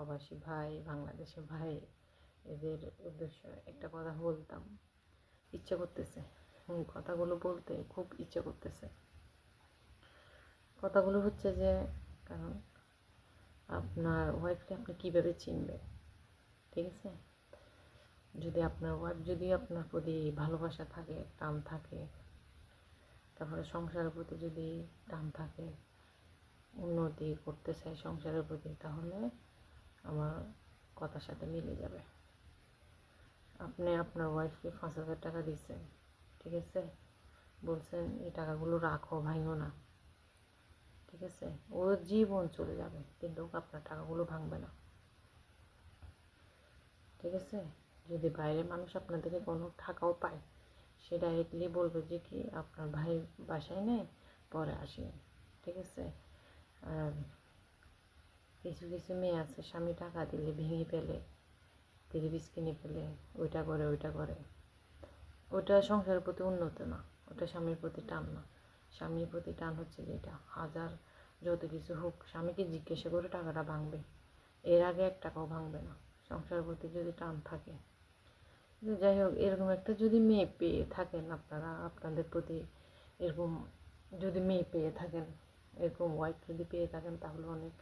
প্রবাসী ভাই, বাংলাদেশি ভাই, এদের উদ্দেশ্যে একটা কথা বলতাম। ইচ্ছে করতেছে। কথাগুলো বলতে খুব ইচ্ছে করতেছে। কথাগুলো হচ্ছে যে, কারণ আপনার ওয়াইফকে আপনি কীভাবে চিনবেন? ঠিক আছে? যদি আপনার ওয়াইফ যদি আপনার প্রতি ভালোবাসা থাকে, টান থাকে, তারপরে সংসারের প্রতি যদি টান থাকে, উন্নতি করতে চাই সংসারের প্রতি, তাহলে আমার কথার সাথে মিলে যাবে। আপনি আপনার ওয়াইফকে পাঁচ হাজার টাকা দিচ্ছেন ঠিক আছে? বলছেন এই টাকাগুলো রাখো, ভাঙো না। ঠিক আছে? ওর জীবন চলে যাবে, কিন্তু আপনার টাকাগুলো ভাঙবে না। ঠিক আছে? যদি বাইরের মানুষ আপনার থেকে কোনো টাকাও পায়, সে ডাইরেক্টলি বলবে যে কি আপনার ভাই বাসায় নেই, পরে আসেন। ঠিক আছে? আর কিছু কিছু মেয়ে আছে, স্বামী টাকা দিলে ভেঙে ফেলে তিরিবিস কিনে ফেলে, ওইটা করে ওইটা করে। ওটা সংসারের প্রতি উন্নত না, ওটা স্বামীর প্রতি টান না। স্বামীর প্রতি টান হচ্ছে যেটা হাজার যত কিছু হোক, স্বামীকে জিজ্ঞাসা করে টাকাটা ভাঙবে। এর আগে এক টাকাও ভাঙবে না, সংসারের প্রতি যদি টান থাকে। যাই হোক, এরকম একটা যদি মেয়ে পেয়ে থাকেন আপনারা, আপনাদের প্রতি এরকম যদি মেয়ে পেয়ে থাকেন, এরকম ওয়াইফ যদি পেয়ে থাকেন, তাহলে অনেক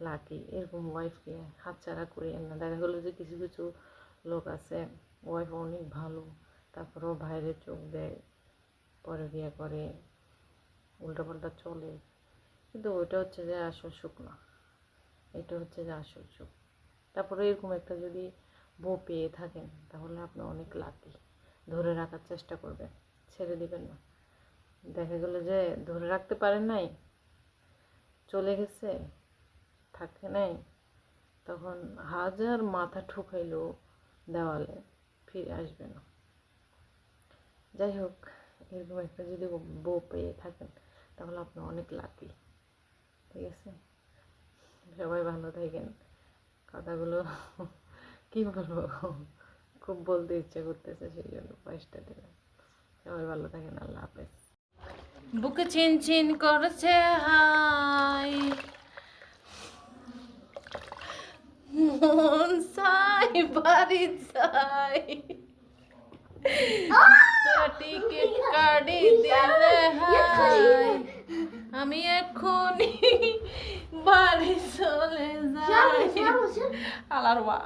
লাকি এরকম ওয়াইফকে হাতছাড়া করে না দেখা গেলো যে কিছু কিছু লোক আছে ওয়াইফ অনেক ভালো, তারপরেও বাইরে চোখ দেয়, পরে বিয়ে করে, উল্টাপাল্টা চলে। কিন্তু ওইটা হচ্ছে যে আসল সুখ না। এটা হচ্ছে যে আসল সুখ। তারপরে এরকম একটা যদি বউ পেয়ে থাকেন, তাহলে আপনি অনেক লাকি ধরে রাখার চেষ্টা করবেন, ছেড়ে দিবেন না। দেখা গেলো যে ধরে রাখতে পারেন নাই, চলে গেছে থাকে নাই, তখন হাজার মাথা ঠুকাইলেও দেওয়ালে, ফিরে আসবে না। যাই হোক, এরকম একটা যদি বউ পেয়ে থাকেন, তাহলে আপনি অনেক লাকি ঠিক আছে? সবাই ভালো থাকেন। কথাগুলো কী বলব? খুব বলতে ইচ্ছে করতেছে সেই জন্য পয়সটা দিলাম সবাই ভালো থাকেন, আল্লাহ হাফেজ। বুকে চিন চিন করছে হাই। মন চাই বাড়ি চাই টিকিট কাটি দিলে হাই আমি এখনই বাড়ি চলে যাই আলার বা